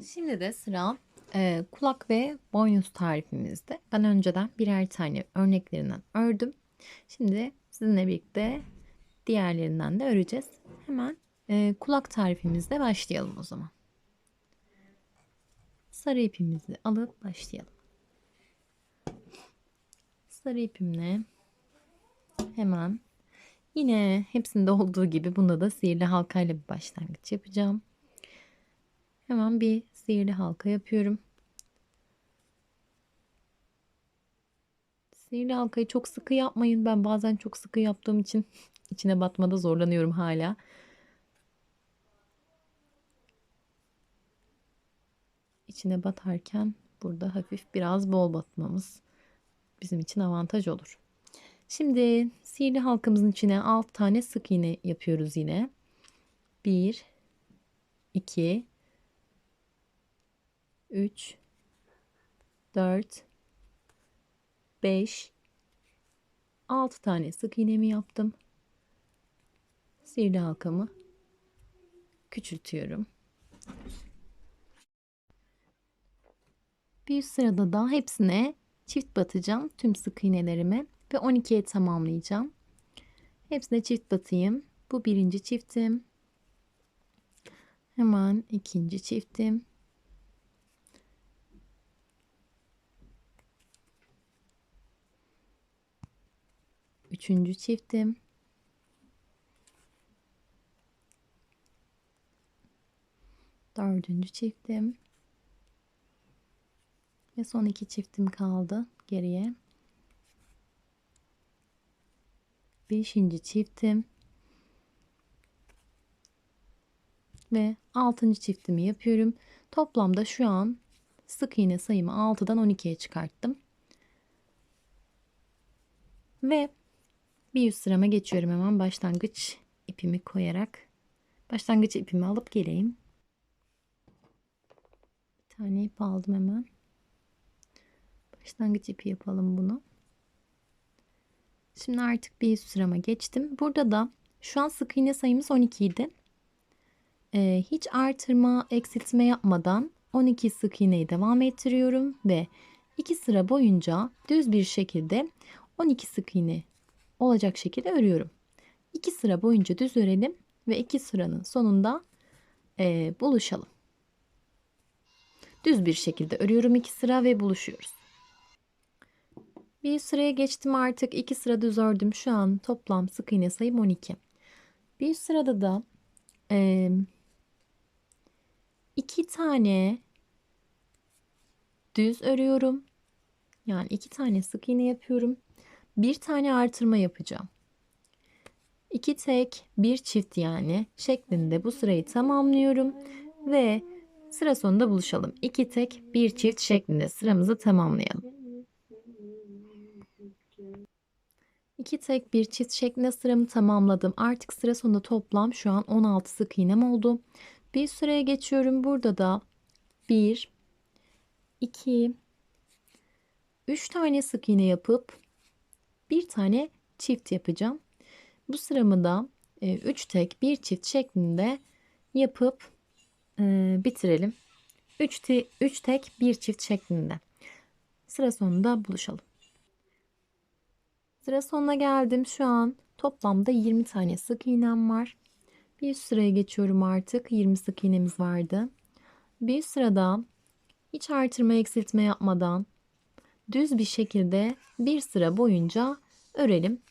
Şimdi de sıra e, kulak ve boynuz tarifimizde. Ben önceden birer tane örneklerinden ördüm. Şimdi sizinle birlikte diğerlerinden de öreceğiz. Hemen e, kulak tarifimizle başlayalım o zaman. Sarı ipimizi alıp başlayalım. Sarı ipimle hemen yine hepsinde olduğu gibi bunda da sihirli halkayla bir başlangıç yapacağım. Hemen bir sihirli halka yapıyorum. Sihirli halkayı çok sıkı yapmayın. Ben bazen çok sıkı yaptığım için içine batmada zorlanıyorum hala. İçine batarken burada hafif biraz bol batmamız bizim için avantaj olur. Şimdi sihirli halkamızın içine 6 tane sık iğne yapıyoruz yine. 1 2 3 4 5 6 tane sık iğnemi yaptım. Sihirli halkamı küçültüyorum. Bir sırada daha hepsine çift batacağım tüm sık iğnelerimi ve 12'ye tamamlayacağım. Hepsine çift batayım. Bu birinci çiftim. Hemen ikinci çiftim. Üçüncü çiftim. Dördüncü çiftim. Ve son iki çiftim kaldı geriye. Beşinci çiftim. Ve altıncı çiftimi yapıyorum. Toplamda şu an sık iğne sayımı 6'dan 12'ye çıkarttım. Ve bir yüz sırama geçiyorum hemen başlangıç ipimi koyarak. Başlangıç ipimi alıp geleyim. Bir tane ip aldım hemen. Başlangıç ipi yapalım bunu. Şimdi artık bir yüz sırama geçtim. Burada da şu an sık iğne sayımız 12 idi. Ee, hiç artırma, eksiltme yapmadan 12 sık iğneyi devam ettiriyorum ve 2 sıra boyunca düz bir şekilde 12 sık iğne olacak şekilde örüyorum. 2 sıra boyunca düz örelim ve 2 sıranın sonunda e, buluşalım. Düz bir şekilde örüyorum 2 sıra ve buluşuyoruz. Bir sıraya geçtim artık 2 sıra düz ördüm. Şu an toplam sık iğne sayım 12. Bir sırada da e, iki tane düz örüyorum. Yani iki tane sık iğne yapıyorum bir tane artırma yapacağım. İki tek bir çift yani şeklinde bu sırayı tamamlıyorum ve sıra sonunda buluşalım. İki tek bir çift şeklinde sıramızı tamamlayalım. İki tek bir çift şeklinde sıramı tamamladım. Artık sıra sonunda toplam şu an 16 sık iğnem oldu. Bir sıraya geçiyorum. Burada da 1 2 3 tane sık iğne yapıp bir tane çift yapacağım. Bu sıramı da 3 e, tek bir çift şeklinde yapıp e, bitirelim. 3 te, üç tek bir çift şeklinde. Sıra sonunda buluşalım. Sıra sonuna geldim. Şu an toplamda 20 tane sık iğnem var. Bir sıraya geçiyorum artık. 20 sık iğnemiz vardı. Bir sırada hiç artırma eksiltme yapmadan düz bir şekilde bir sıra boyunca örelim.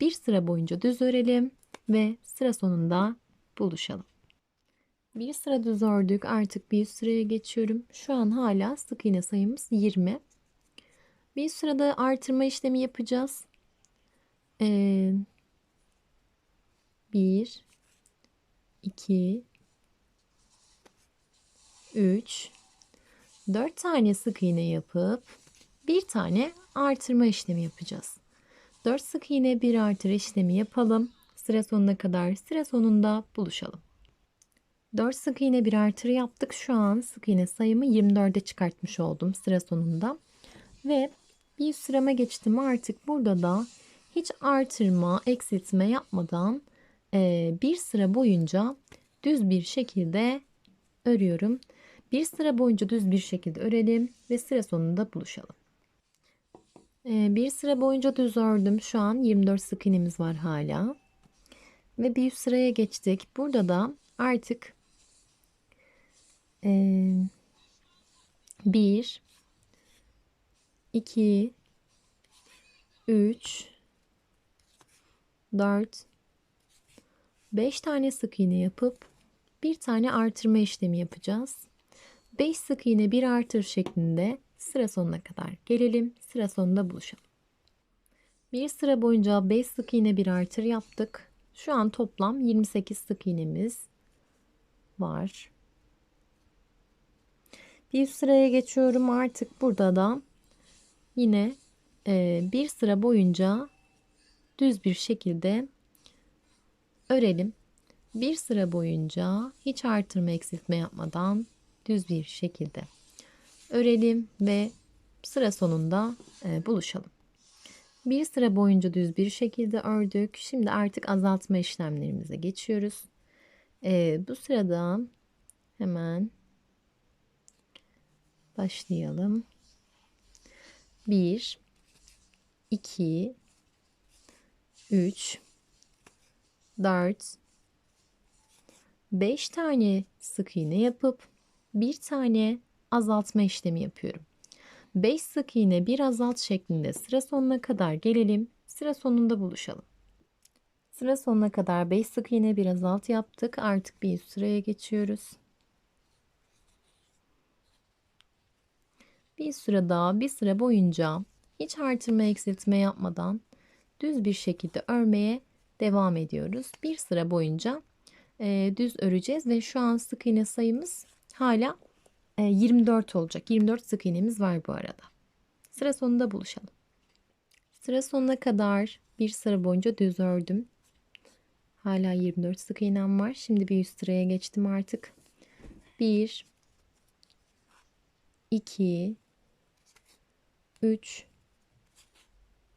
Bir sıra boyunca düz örelim ve sıra sonunda buluşalım. Bir sıra düz ördük. Artık bir sıraya geçiyorum. Şu an hala sık iğne sayımız 20. Bir sırada artırma işlemi yapacağız. Ee, 1 2 3 4 tane sık iğne yapıp bir tane artırma işlemi yapacağız. 4 sık iğne bir artır işlemi yapalım. Sıra sonuna kadar sıra sonunda buluşalım. 4 sık iğne bir artır yaptık. Şu an sık iğne sayımı 24'e çıkartmış oldum sıra sonunda. Ve bir sırama geçtim artık burada da hiç artırma, eksiltme yapmadan bir sıra boyunca düz bir şekilde örüyorum. Bir sıra boyunca düz bir şekilde örelim ve sıra sonunda buluşalım. Ee, bir sıra boyunca düz ördüm. Şu an 24 sık iğnemiz var hala. Ve bir üst sıraya geçtik. Burada da artık ee, 1 2 3 4 5 tane sık iğne yapıp bir tane artırma işlemi yapacağız. 5 sık iğne bir artır şeklinde sıra sonuna kadar gelelim. Sıra sonunda buluşalım. Bir sıra boyunca 5 sık iğne bir artır yaptık. Şu an toplam 28 sık iğnemiz var. Bir sıraya geçiyorum artık burada da yine e, bir sıra boyunca düz bir şekilde örelim. Bir sıra boyunca hiç artırma eksiltme yapmadan düz bir şekilde örelim ve sıra sonunda e, buluşalım. Bir sıra boyunca düz bir şekilde ördük. Şimdi artık azaltma işlemlerimize geçiyoruz. E, bu sırada hemen başlayalım. 1 2 3 4 5 tane sık iğne yapıp bir tane azaltma işlemi yapıyorum. 5 sık iğne bir azalt şeklinde sıra sonuna kadar gelelim. Sıra sonunda buluşalım. Sıra sonuna kadar 5 sık iğne bir azalt yaptık. Artık bir üst sıraya geçiyoruz. Bir sıra daha bir sıra boyunca hiç artırma eksiltme yapmadan düz bir şekilde örmeye devam ediyoruz. Bir sıra boyunca e, düz öreceğiz ve şu an sık iğne sayımız hala 24 olacak. 24 sık iğnemiz var bu arada. Sıra sonunda buluşalım. Sıra sonuna kadar bir sıra boyunca düz ördüm. Hala 24 sık iğnem var. Şimdi bir üst sıraya geçtim artık. 1 2 3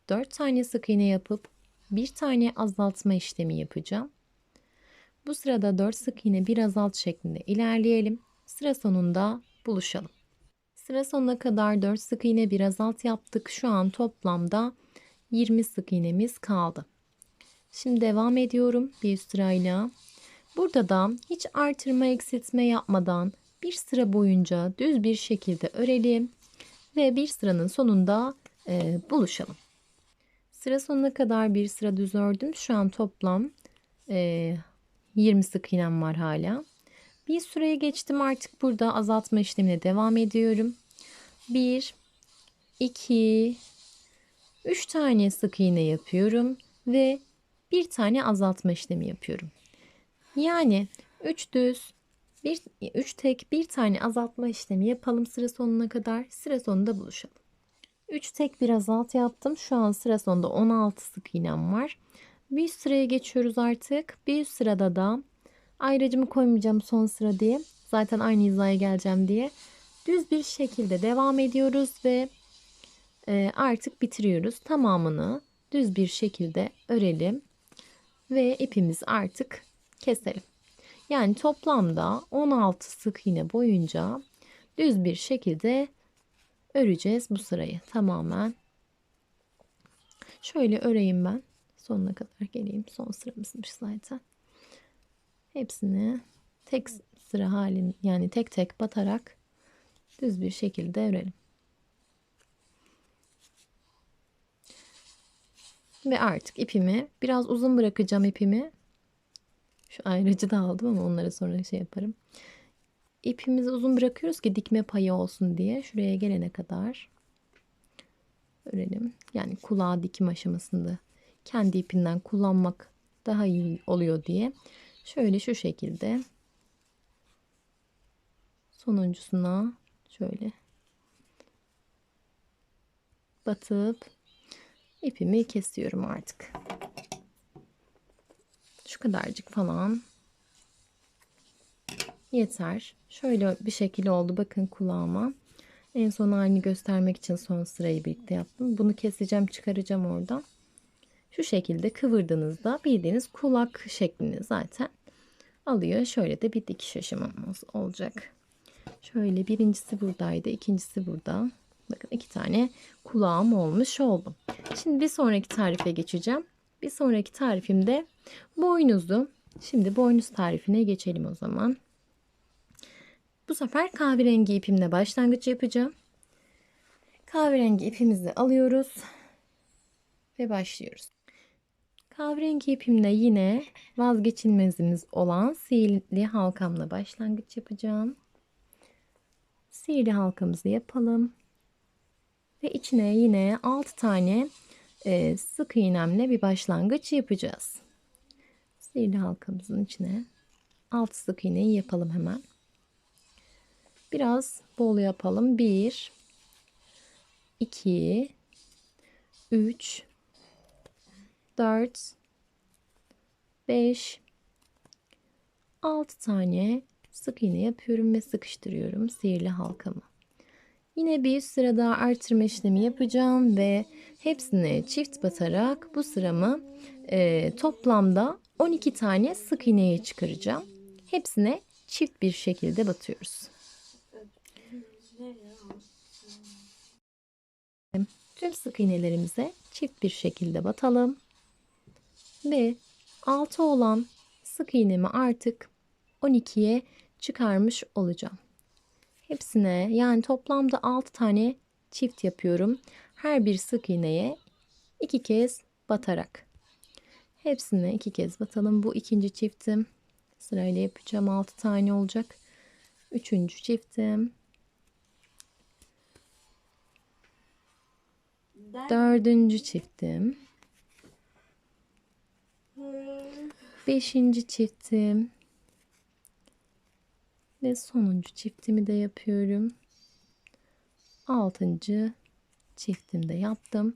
4 tane sık iğne yapıp bir tane azaltma işlemi yapacağım. Bu sırada 4 sık iğne bir azalt şeklinde ilerleyelim. Sıra sonunda buluşalım. Sıra sonuna kadar 4 sık iğne bir azalt yaptık. Şu an toplamda 20 sık iğnemiz kaldı. Şimdi devam ediyorum bir sırayla. Burada da hiç artırma eksiltme yapmadan bir sıra boyunca düz bir şekilde örelim ve bir sıranın sonunda e, buluşalım. Sıra sonuna kadar bir sıra düz ördüm. Şu an toplam e, 20 sık iğnem var hala. Bir süreye geçtim artık burada azaltma işlemine devam ediyorum. 1 2 3 tane sık iğne yapıyorum ve bir tane azaltma işlemi yapıyorum. Yani 3 düz, 1 3 tek, bir tane azaltma işlemi yapalım sıra sonuna kadar. Sıra sonunda buluşalım. 3 tek bir azalt yaptım. Şu an sıra sonunda 16 sık iğnem var. Bir sıraya geçiyoruz artık. Bir sırada da ayracımı koymayacağım son sıra diye. Zaten aynı hizaya geleceğim diye. Düz bir şekilde devam ediyoruz ve e, artık bitiriyoruz. Tamamını düz bir şekilde örelim ve ipimizi artık keselim. Yani toplamda 16 sık iğne boyunca düz bir şekilde öreceğiz bu sırayı tamamen. Şöyle öreyim ben. Sonuna kadar geleyim. Son sıramızmış zaten. Hepsini tek sıra halin yani tek tek batarak düz bir şekilde örelim. Ve artık ipimi biraz uzun bırakacağım ipimi. Şu ayrıcı da aldım ama onları sonra şey yaparım. İpimizi uzun bırakıyoruz ki dikme payı olsun diye. Şuraya gelene kadar örelim. Yani kulağa dikim aşamasında kendi ipinden kullanmak daha iyi oluyor diye. Şöyle şu şekilde sonuncusuna şöyle batıp ipimi kesiyorum artık. Şu kadarcık falan yeter. Şöyle bir şekil oldu bakın kulağıma. En son halini göstermek için son sırayı birlikte yaptım. Bunu keseceğim çıkaracağım oradan. Şu şekilde kıvırdığınızda bildiğiniz kulak şeklini zaten alıyor. Şöyle de bir dikiş aşamamız olacak. Şöyle birincisi buradaydı, ikincisi burada. Bakın iki tane kulağım olmuş oldu. Şimdi bir sonraki tarife geçeceğim. Bir sonraki tarifimde boynuzu. Şimdi boynuz tarifine geçelim o zaman. Bu sefer kahverengi ipimle başlangıç yapacağım. Kahverengi ipimizi alıyoruz ve başlıyoruz. Kahverengi ipimle yine vazgeçilmezimiz olan sihirli halkamla başlangıç yapacağım. Sihirli halkamızı yapalım. Ve içine yine 6 tane e, sık iğnemle bir başlangıç yapacağız. Sihirli halkamızın içine 6 sık iğneyi yapalım hemen. Biraz bol yapalım. 1 2 3 4 5 6 tane sık iğne yapıyorum ve sıkıştırıyorum sihirli halkamı. Yine bir sıra daha artırma işlemi yapacağım ve hepsini çift batarak bu sıramı e, toplamda 12 tane sık iğneye çıkaracağım. Hepsine çift bir şekilde batıyoruz. Tüm sık iğnelerimize çift bir şekilde batalım. Ve 6 olan sık iğnemi artık 12'ye çıkarmış olacağım. Hepsine yani toplamda 6 tane çift yapıyorum. Her bir sık iğneye iki kez batarak. Hepsine iki kez batalım. Bu ikinci çiftim. Sırayla yapacağım. 6 tane olacak. Üçüncü çiftim. Dördüncü çiftim. Beşinci çiftim. Ve sonuncu çiftimi de yapıyorum. Altıncı çiftimde yaptım.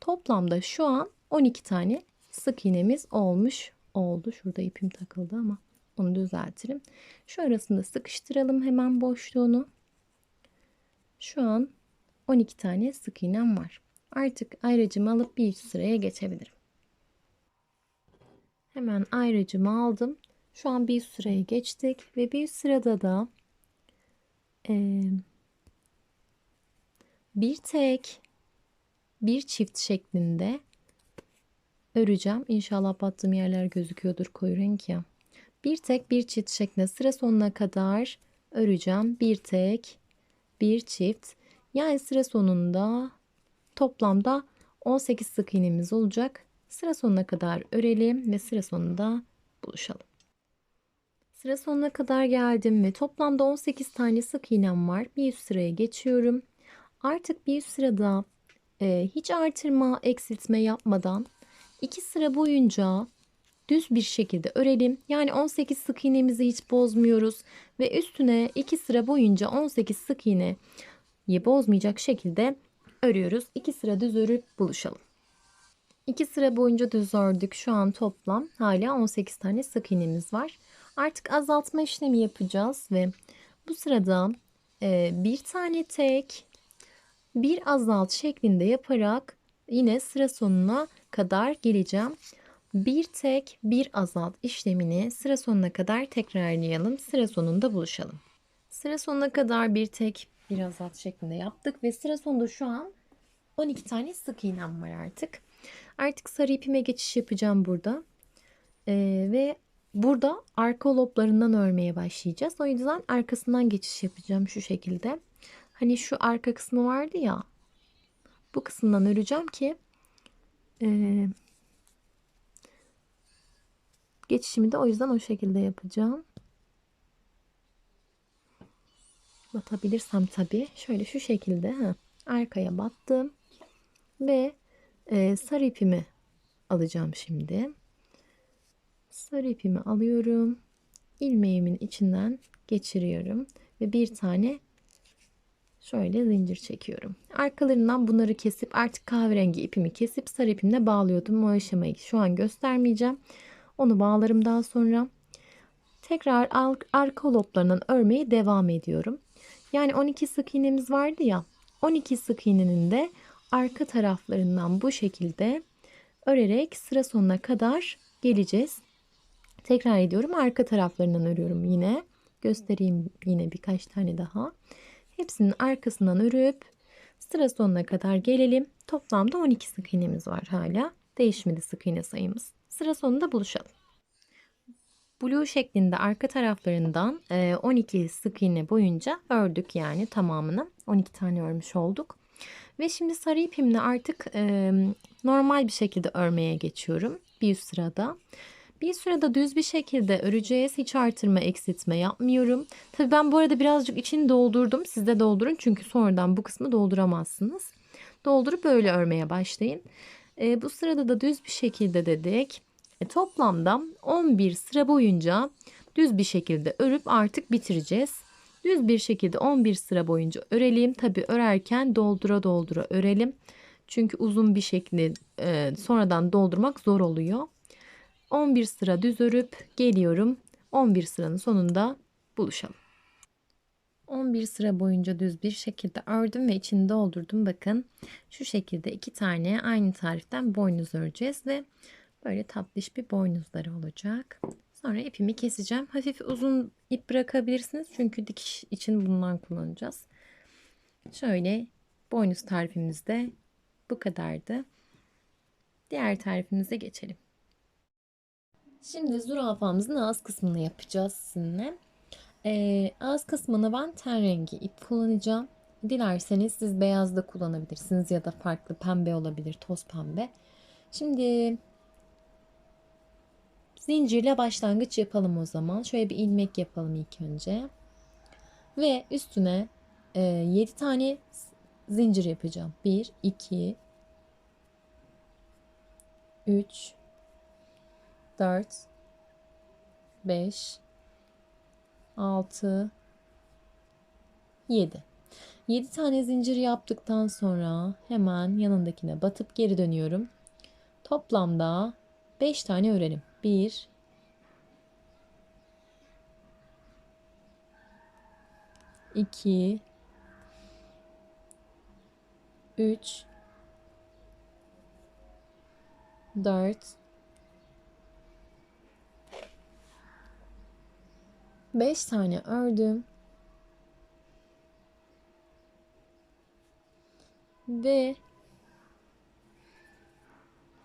Toplamda şu an 12 tane sık iğnemiz olmuş oldu. Şurada ipim takıldı ama onu düzeltirim. Şu arasında sıkıştıralım hemen boşluğunu. Şu an 12 tane sık iğnem var. Artık ayracımı alıp bir sıraya geçebilirim. Hemen ayracımı aldım. Şu an bir sıraya geçtik ve bir sırada da e, bir tek bir çift şeklinde öreceğim. İnşallah battığım yerler gözüküyordur koyu renk ya. Bir tek bir çift şeklinde sıra sonuna kadar öreceğim. Bir tek bir çift. Yani sıra sonunda toplamda 18 sık iğnemiz olacak. Sıra sonuna kadar örelim ve sıra sonunda buluşalım. Sıra sonuna kadar geldim ve toplamda 18 tane sık iğnem var. Bir üst sıraya geçiyorum. Artık bir üst sırada e, hiç artırma, eksiltme yapmadan iki sıra boyunca düz bir şekilde örelim. Yani 18 sık iğnemizi hiç bozmuyoruz ve üstüne iki sıra boyunca 18 sık iğneyi bozmayacak şekilde örüyoruz. İki sıra düz örüp buluşalım. İki sıra boyunca düz ördük. Şu an toplam hala 18 tane sık iğnemiz var. Artık azaltma işlemi yapacağız ve bu sırada e, bir tane tek bir azalt şeklinde yaparak yine sıra sonuna kadar geleceğim. Bir tek bir azalt işlemini sıra sonuna kadar tekrarlayalım. Sıra sonunda buluşalım. Sıra sonuna kadar bir tek bir azalt şeklinde yaptık ve sıra sonunda şu an 12 tane sık iğnem var artık. Artık sarı ipime geçiş yapacağım burada. Ee, ve burada arka loblarından örmeye başlayacağız. O yüzden arkasından geçiş yapacağım şu şekilde. Hani şu arka kısmı vardı ya. Bu kısımdan öreceğim ki e, geçişimi de o yüzden o şekilde yapacağım. Batabilirsem tabii. Şöyle şu şekilde ha, arkaya battım. Ve e, sarı ipimi alacağım şimdi. Sarı ipimi alıyorum. ilmeğimin içinden geçiriyorum. Ve bir tane şöyle zincir çekiyorum. Arkalarından bunları kesip artık kahverengi ipimi kesip sarı ipimle bağlıyordum. O aşamayı şu an göstermeyeceğim. Onu bağlarım daha sonra. Tekrar arka loblarından örmeye devam ediyorum. Yani 12 sık iğnemiz vardı ya. 12 sık iğnenin de arka taraflarından bu şekilde örerek sıra sonuna kadar geleceğiz. Tekrar ediyorum arka taraflarından örüyorum yine. Göstereyim yine birkaç tane daha. Hepsinin arkasından örüp sıra sonuna kadar gelelim. Toplamda 12 sık iğnemiz var hala. Değişmedi sık iğne sayımız. Sıra sonunda buluşalım. Blue şeklinde arka taraflarından 12 sık iğne boyunca ördük yani tamamını. 12 tane örmüş olduk. Ve şimdi sarı ipimle artık normal bir şekilde örmeye geçiyorum. Bir üst sırada. Bir sırada düz bir şekilde öreceğiz. Hiç artırma eksiltme yapmıyorum. Tabii ben bu arada birazcık içini doldurdum. Siz de doldurun çünkü sonradan bu kısmı dolduramazsınız. Doldurup böyle örmeye başlayın. E, bu sırada da düz bir şekilde dedik. E, toplamda 11 sıra boyunca düz bir şekilde örüp artık bitireceğiz. Düz bir şekilde 11 sıra boyunca örelim. Tabi örerken doldura doldura örelim. Çünkü uzun bir şekilde e, sonradan doldurmak zor oluyor. 11 sıra düz örüp geliyorum. 11 sıranın sonunda buluşalım. 11 sıra boyunca düz bir şekilde ördüm ve içini doldurdum. Bakın şu şekilde iki tane aynı tariften boynuz öreceğiz ve böyle tatlış bir boynuzları olacak. Sonra ipimi keseceğim. Hafif uzun ip bırakabilirsiniz. Çünkü dikiş için bundan kullanacağız. Şöyle boynuz tarifimiz de bu kadardı. Diğer tarifimize geçelim. Şimdi zürafamızın ağız kısmını yapacağız sizinle. Ee, ağız kısmını ben ten rengi ip kullanacağım. Dilerseniz siz beyaz da kullanabilirsiniz ya da farklı pembe olabilir, toz pembe. Şimdi zincirle başlangıç yapalım o zaman. Şöyle bir ilmek yapalım ilk önce. Ve üstüne e, 7 tane zincir yapacağım. 1, 2, 3, 4, 5, 6, 7. 7 tane zincir yaptıktan sonra hemen yanındakine batıp geri dönüyorum. Toplamda 5 tane örelim. 1 2 3 4 5 tane ördüm. Ve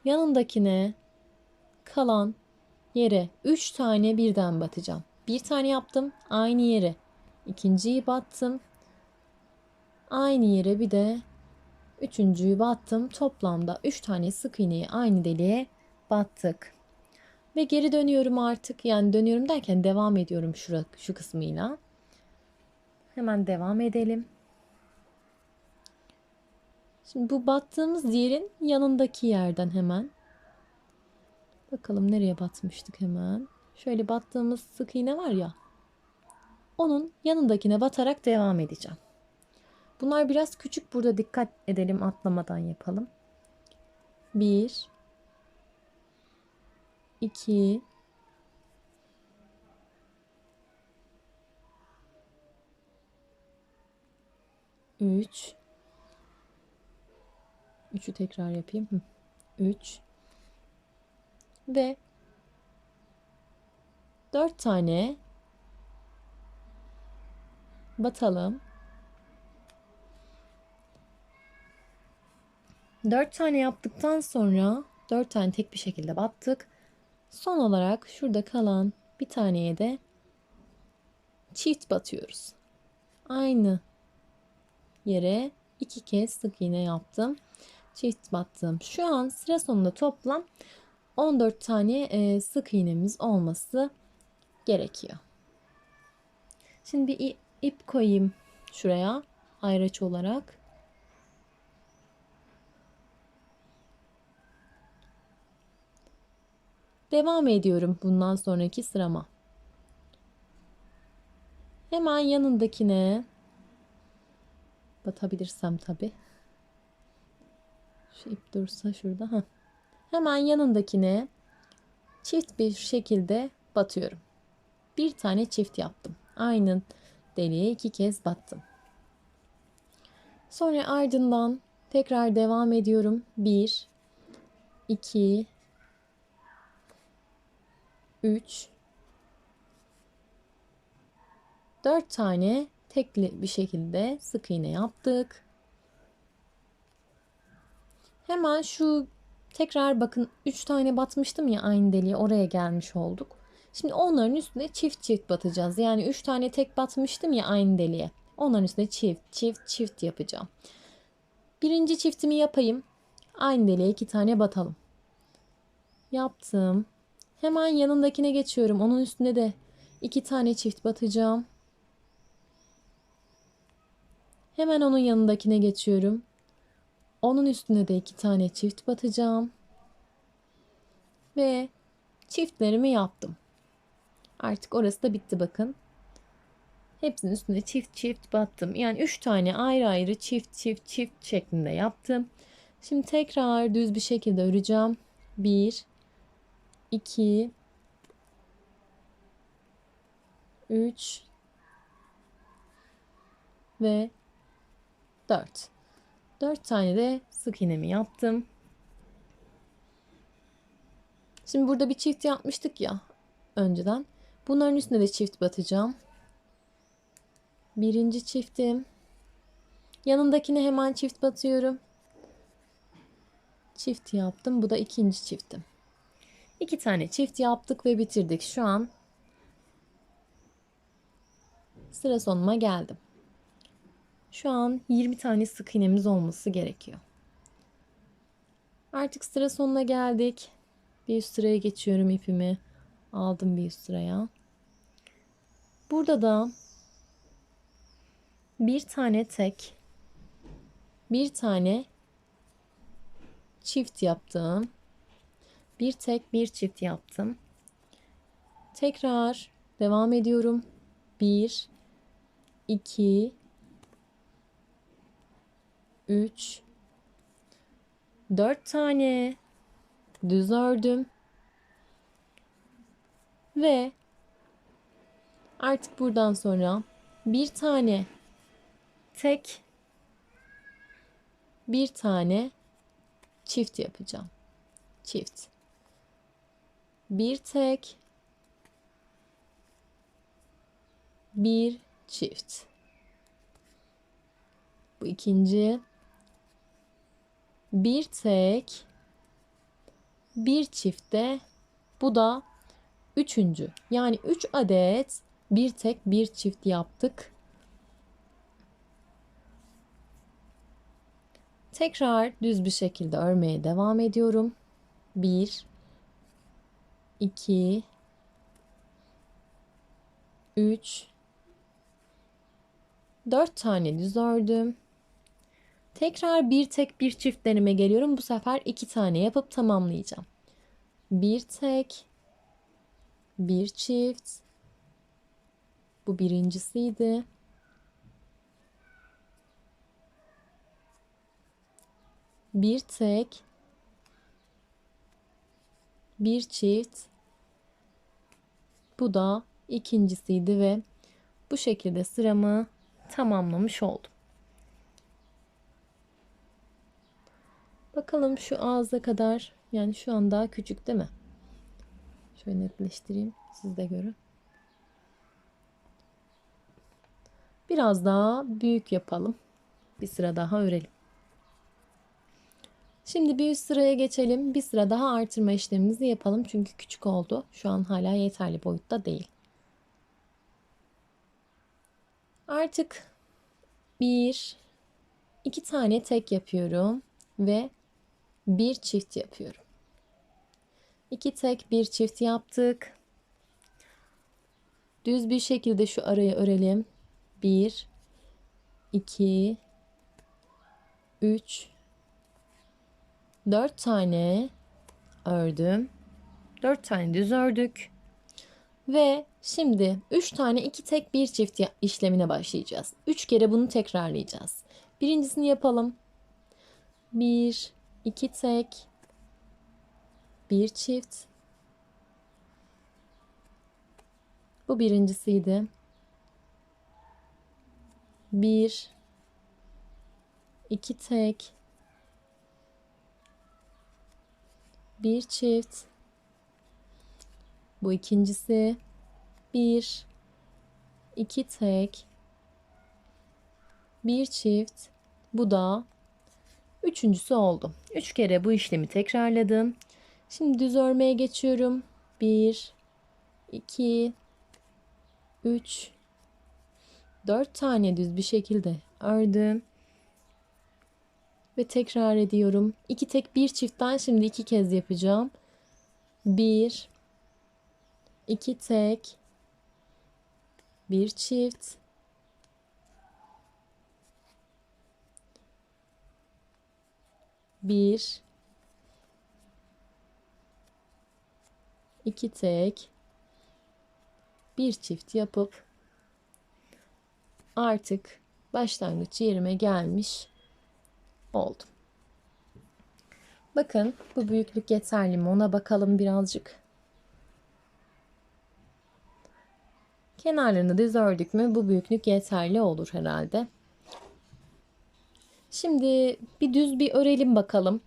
yanındakine kalan yere 3 tane birden batacağım. Bir tane yaptım aynı yere. İkinciyi battım. Aynı yere bir de üçüncüyü battım. Toplamda 3 tane sık iğneyi aynı deliğe battık. Ve geri dönüyorum artık. Yani dönüyorum derken devam ediyorum şu, şu kısmıyla. Hemen devam edelim. Şimdi bu battığımız yerin yanındaki yerden hemen. Bakalım nereye batmıştık hemen. Şöyle battığımız sık iğne var ya. Onun yanındakine batarak devam edeceğim. Bunlar biraz küçük. Burada dikkat edelim atlamadan yapalım. 1 2 3 3'ü tekrar yapayım. 3 ve 4 tane batalım. 4 tane yaptıktan sonra 4 tane tek bir şekilde battık. Son olarak şurada kalan bir taneye de çift batıyoruz. Aynı yere iki kez sık iğne yaptım. Çift battım. Şu an sıra sonunda toplam 14 tane e, sık iğnemiz olması gerekiyor. Şimdi bir ip koyayım şuraya ayraç olarak. Devam ediyorum bundan sonraki sırama. Hemen yanındakine batabilirsem tabi. Şu ip dursa şurada. Heh. Hemen yanındakine çift bir şekilde batıyorum. Bir tane çift yaptım. Aynı deliğe iki kez battım. Sonra ardından tekrar devam ediyorum. 1 2 3 4 tane tekli bir şekilde sık iğne yaptık. Hemen şu tekrar bakın 3 tane batmıştım ya aynı deliğe oraya gelmiş olduk. Şimdi onların üstüne çift çift batacağız. Yani 3 tane tek batmıştım ya aynı deliğe. Onların üstüne çift çift çift yapacağım. Birinci çiftimi yapayım. Aynı deliğe iki tane batalım. Yaptım. Hemen yanındakine geçiyorum. Onun üstüne de iki tane çift batacağım. Hemen onun yanındakine geçiyorum. Onun üstüne de iki tane çift batacağım. Ve çiftlerimi yaptım. Artık orası da bitti bakın. Hepsinin üstüne çift çift battım. Yani 3 tane ayrı ayrı çift çift çift şeklinde yaptım. Şimdi tekrar düz bir şekilde öreceğim. 1 2 3 ve 4. 4 tane de sık iğnemi yaptım. Şimdi burada bir çift yapmıştık ya önceden. Bunların üstüne de çift batacağım. Birinci çiftim. Yanındakine hemen çift batıyorum. Çift yaptım. Bu da ikinci çiftim. İki tane çift yaptık ve bitirdik. Şu an sıra sonuma geldim. Şu an 20 tane sık iğnemiz olması gerekiyor. Artık sıra sonuna geldik. Bir üst sıraya geçiyorum ipimi. Aldım bir üst sıraya. Burada da bir tane tek, bir tane çift yaptım. Bir tek, bir çift yaptım. Tekrar devam ediyorum. Bir, iki, üç, dört tane düz ördüm. Ve artık buradan sonra bir tane tek bir tane çift yapacağım. Çift. Bir tek bir çift. Bu ikinci. Bir tek bir çifte bu da üçüncü. Yani üç adet bir tek bir çift yaptık. Tekrar düz bir şekilde örmeye devam ediyorum. 1 2 3 4 tane düz ördüm. Tekrar bir tek bir çift deneme geliyorum. Bu sefer iki tane yapıp tamamlayacağım. Bir tek bir çift bu birincisiydi. bir tek bir çift bu da ikincisiydi ve bu şekilde sıramı tamamlamış oldum. Bakalım şu ağza kadar yani şu an daha küçük değil mi? Şöyle netleştireyim siz de görün. Biraz daha büyük yapalım. Bir sıra daha örelim. Şimdi bir üst sıraya geçelim. Bir sıra daha artırma işlemimizi yapalım. Çünkü küçük oldu. Şu an hala yeterli boyutta değil. Artık bir, iki tane tek yapıyorum ve bir çift yapıyorum. İki tek bir çift yaptık. Düz bir şekilde şu arayı örelim. Bir, iki, üç, 4 tane ördüm. 4 tane düz ördük. Ve şimdi 3 tane 2 tek 1 çift işlemine başlayacağız. 3 kere bunu tekrarlayacağız. Birincisini yapalım. 1 2 tek 1 çift. Bu birincisiydi. 1 2 tek bir çift. Bu ikincisi bir, iki tek, bir çift. Bu da üçüncüsü oldu. Üç kere bu işlemi tekrarladım. Şimdi düz örmeye geçiyorum. Bir, iki, üç, dört tane düz bir şekilde ördüm. Ve tekrar ediyorum. İki tek bir çiftten şimdi iki kez yapacağım. Bir, iki tek, bir çift, bir, iki tek, bir çift yapıp artık başlangıç yerime gelmiş oldum. Bakın bu büyüklük yeterli mi ona bakalım birazcık. Kenarlarını düz ördük mü bu büyüklük yeterli olur herhalde. Şimdi bir düz bir örelim bakalım.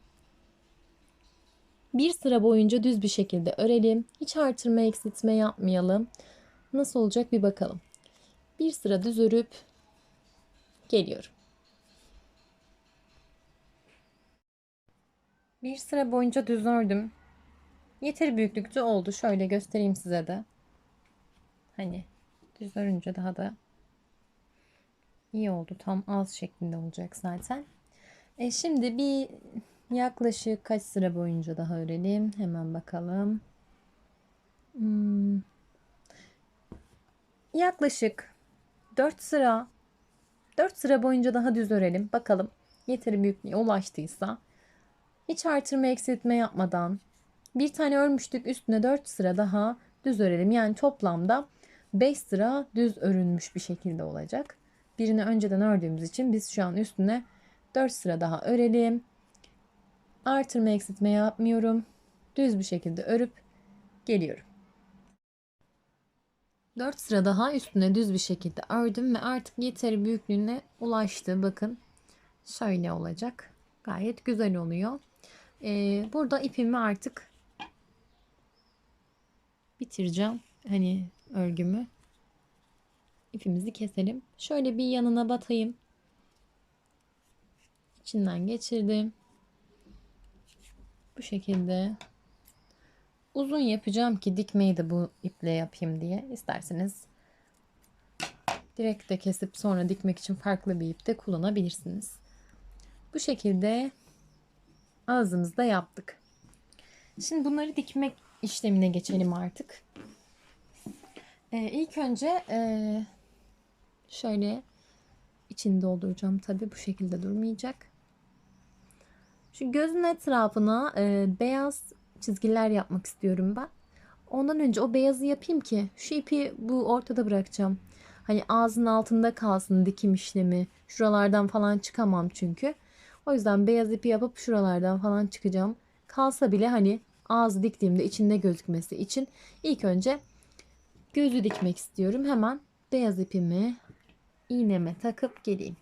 Bir sıra boyunca düz bir şekilde örelim. Hiç artırma eksiltme yapmayalım. Nasıl olacak bir bakalım. Bir sıra düz örüp geliyorum. Bir sıra boyunca düz ördüm. Yeteri büyüklükte oldu. Şöyle göstereyim size de. Hani düz örünce daha da iyi oldu. Tam ağız şeklinde olacak zaten. E şimdi bir yaklaşık kaç sıra boyunca daha örelim. Hemen bakalım. Hmm. Yaklaşık 4 sıra 4 sıra boyunca daha düz örelim. Bakalım yeteri büyüklüğe ulaştıysa hiç artırma eksiltme yapmadan bir tane örmüştük üstüne 4 sıra daha düz örelim. Yani toplamda 5 sıra düz örülmüş bir şekilde olacak. Birini önceden ördüğümüz için biz şu an üstüne 4 sıra daha örelim. Artırma eksiltme yapmıyorum. Düz bir şekilde örüp geliyorum. 4 sıra daha üstüne düz bir şekilde ördüm ve artık yeteri büyüklüğüne ulaştı. Bakın şöyle olacak. Gayet güzel oluyor. Ee, burada ipimi artık bitireceğim. Hani örgümü. İpimizi keselim. Şöyle bir yanına batayım. İçinden geçirdim. Bu şekilde uzun yapacağım ki dikmeyi de bu iple yapayım diye. İsterseniz direkt de kesip sonra dikmek için farklı bir ip de kullanabilirsiniz. Bu şekilde ağzımızı da yaptık. Şimdi bunları dikmek işlemine geçelim artık. Ee, ilk önce e, şöyle içini dolduracağım. Tabi bu şekilde durmayacak. Şu gözün etrafına e, beyaz çizgiler yapmak istiyorum ben. Ondan önce o beyazı yapayım ki şu ipi bu ortada bırakacağım. Hani ağzın altında kalsın dikim işlemi. Şuralardan falan çıkamam çünkü. O yüzden beyaz ipi yapıp şuralardan falan çıkacağım. Kalsa bile hani ağzı diktiğimde içinde gözükmesi için ilk önce gözü dikmek istiyorum. Hemen beyaz ipimi iğneme takıp geleyim.